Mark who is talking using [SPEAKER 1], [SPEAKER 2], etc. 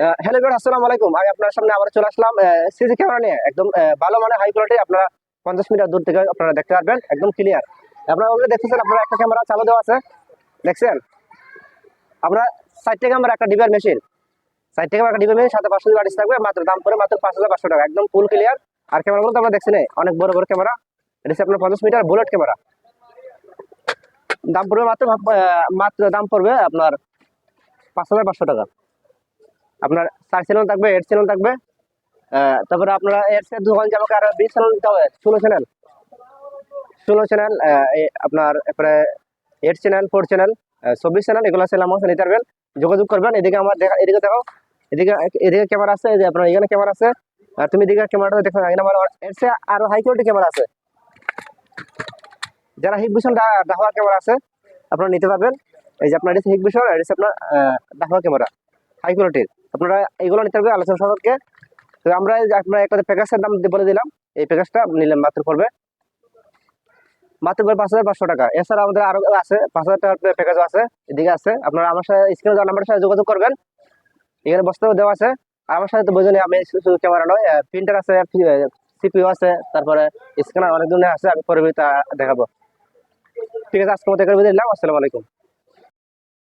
[SPEAKER 1] Hello viewer আসসালামু আলাইকুম। আমি আপনার সামনে আবার চলে আসলাম সিসি ক্যামেরা নিয়ে। একদম ভালো মানে হাই কোয়ালিটি আপনারা পঞ্চাশ মিটার দূর থেকে আপনারা দেখতে পারবেন, একদম ক্লিয়ার আপনারা ওগুলো দেখতেছেন, আপনারা একটা ক্যামেরা চালু দেওয়া আছে। দেখছেন? আপনারা ষাট টাকা আমার একটা ডিবার মেশিন ষাট টাকা একটা মেশিন সাথে পাঁচশো বাড়িস থাকবে, মাত্র দাম করে মাত্র পাঁচ হাজার পাঁচশো টাকা। একদম ফুল ক্লিয়ার আর ক্যামেরাগুলো তো আপনারা দেখছেন অনেক বড় বড় ক্যামেরা এটা হচ্ছে আপনার পঞ্চাশ মিটার বুলেট ক্যামেরা দাম পড়বে মাত্র মাত্র দাম পড়বে আপনার পাঁচ হাজার পাঁচশো টাকা। আপনার চার চ্যানেল থাকবে এইট চ্যানেল থাকবে। তারপরে আপনারা এর সাথে দোকান যাব আর বিশ চ্যানেল দিতে হবে, ষোলো চ্যানেল ষোলো চ্যানেল আপনার এরপরে এইট চ্যানেল ফোর চ্যানেল চব্বিশ চ্যানেল এগুলো চ্যানেল আমার নিতে পারবেন। যোগাযোগ করবেন, এদিকে আমার দেখা, এদিকে দেখো, এদিকে এদিকে ক্যামেরা আছে যে আপনার এখানে ক্যামেরা আছে। আর তুমি এদিকে ক্যামেরাটা দেখো, এখানে আমার এর চেয়ে আরও হাই কোয়ালিটি ক্যামেরা আছে। যারা হিক ভিশন ডাহা ক্যামেরা আছে, আপনারা নিতে পারবেন। এই যে আপনার, এটা হিক ভিশন এটা আপনার ডাহা ক্যামেরা হাই কোয়ালিটির আপনারা এগুলো নিতে পারবেন আলোচনা সম্পর্কে তো আমরা আপনার একটা প্যাকেজের দাম বলে দিলাম, এই প্যাকেজটা নিলাম মাত্র পড়বে। মাত্র পড়বে পাঁচ হাজার পাঁচশো টাকা। এছাড়া আমাদের আরও আছে, পাঁচ হাজার টাকার প্যাকেজও আছে এদিকে আছে। আপনারা আমার সাথে স্ক্রিনে দেওয়া নাম্বারের সাথে যোগাযোগ করবেন। এখানে বস্তাও দেওয়া আছে। আমার সাথে তো বোঝেনি আমি শুধু ক্যামেরা নয় প্রিন্টার আছে সিপিও আছে, তারপরে স্ক্যানার অনেক ধরনের আছে, আমি পরে দেখাবো। ঠিক আছে আজকে মতো এখানে বিদায় নিলাম, আসসালামু আলাইকুম।